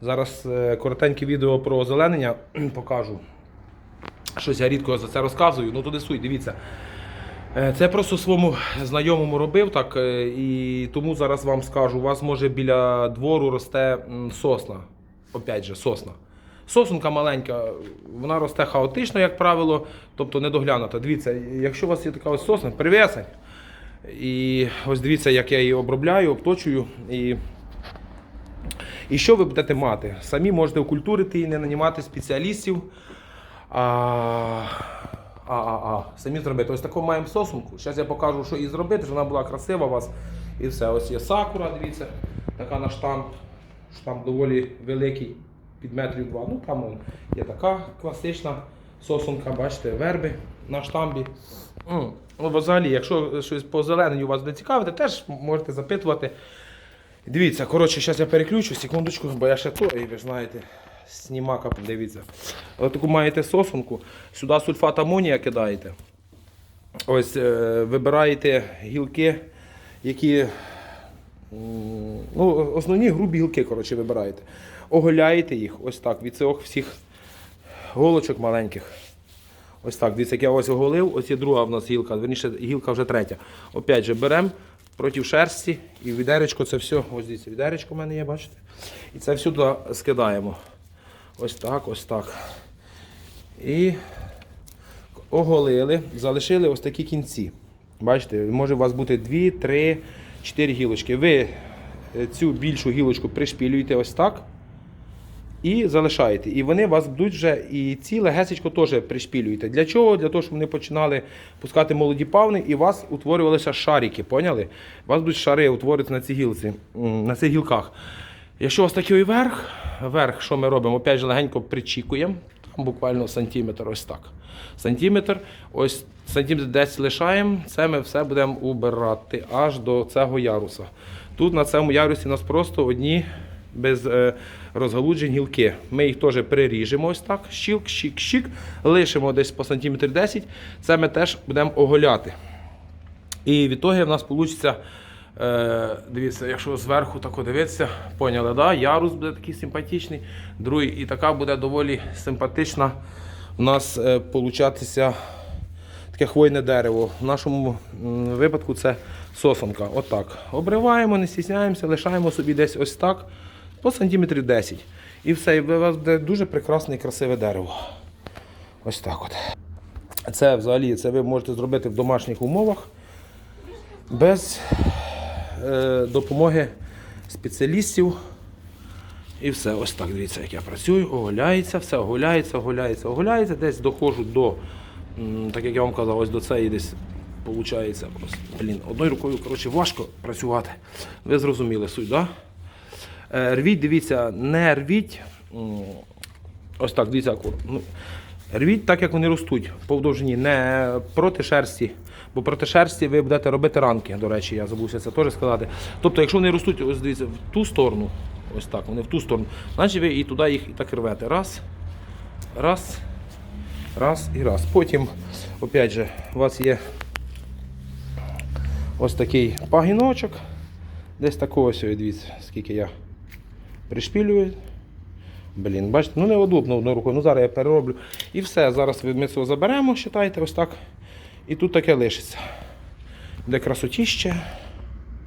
Зараз е, коротеньке відео про озеленення покажу. Щось я рідко за це розказую. Ну туди суть, дивіться. Е, Це просто своєму знайомому робив так, е, і тому зараз вам скажу, у вас може біля двору росте сосна. Опять же, сосна. Сосунка маленька, вона росте хаотично, як правило, тобто недоглянута. Дивіться, якщо у вас є така ось сосна, привесень. І ось дивіться, як я її обробляю, обточую. І і що ви будете мати? Самі можете окультурити і не нанімати спеціалістів. А, а, а, а, самі зробити. Ось таку маємо сосунку. Зараз я покажу, що її зробити, щоб вона була красива у вас. І все. Ось є сакура, дивіться, така на штамп. Штамп доволі великий, під метрів два. Ну там он, є така класична сосунка, бачите, верби на штамбі. Ну, взагалі, якщо щось по зелененню вас буде цікавити, теж можете запитувати. Дивіться, коротше, зараз я переключу, секундочку, бо я ще то, і ви знаєте, снімака, дивіться. Ось таку маєте сосунку, сюди сульфат амонія кидаєте. Ось е, вибираєте гілки, які. Ну, основні грубі гілки, коротше, вибираєте. Оголяєте їх ось так від цих всіх голочок маленьких. Ось так, дивіться, як я ось оголив, ось є друга в нас гілка, верніше гілка вже третя. Опять же, беремо проти шерсті і відеречко це все, ось дивіться, відеречко в мене є, бачите? І це все туди скидаємо. Ось так, ось так. І оголили, залишили ось такі кінці. Бачите, може у вас бути 2, 3, 4 гілочки. Ви е, цю більшу гілочку пришпілюєте ось так. І залишаєте. І вони вас будуть вже і ці легесечко теж пришпілюєте. Для чого? Для того, щоб вони починали пускати молоді павни і у вас утворювалися шарики. Поняли? У вас будуть шари утворюватися на цій гілці, на цих гілках. Якщо у вас такий верх, верх, що ми робимо? Опять же легенько причікуємо. Там буквально сантиметр, ось так. Сантиметр, ось сантиметр 10 лишаємо, це ми все будемо убирати аж до цього яруса. Тут на цьому ярусі у нас просто одні без е, розгалуджень гілки. Ми їх теж переріжемо ось так, щілк, щік, щік, лишимо десь по сантиметр 10. Це ми теж будемо оголяти. І відтоді в нас вийде, дивіться, якщо зверху тако дивитися, поняли, да? ярус буде такий симпатичний, другий, і така буде доволі симпатична у нас е, получатися таке хвойне дерево. В нашому випадку це сосонка. Отак. Обриваємо, не стісняємося, лишаємо собі десь ось так, по сантиметрів 10. І все, і у вас буде дуже прекрасне і красиве дерево. Ось так от. Це взагалі це ви можете зробити в домашніх умовах без е, допомоги спеціалістів. І все, ось так дивіться, як я працюю, оголяється, все оголяється, оголяється, оголяється. Десь доходжу до, так як я вам казав, ось до цієї десь виходить. Блін, одною рукою коротше, важко працювати. Ви зрозуміли суть, так? Да? Е, Рвіть, дивіться, не рвіть. Ось так, дивіться, ну, рвіть так, як вони ростуть по довжині, не проти шерсті. Бо проти шерсті ви будете робити ранки, до речі, я забувся це теж сказати. Тобто, якщо вони ростуть, ось дивіться, в ту сторону, ось так, вони в ту сторону, значить ви і туди їх і так рвете. Раз, раз, раз і раз. Потім, опять же, у вас є ось такий пагіночок. Десь такого ось, дивіться, скільки я пришпілюю. Блін, бачите, ну неудобно одною рукою. Ну зараз я перероблю. І все. Зараз ми цього заберемо, вважайте, ось так. І тут таке лишиться. Де красотіще.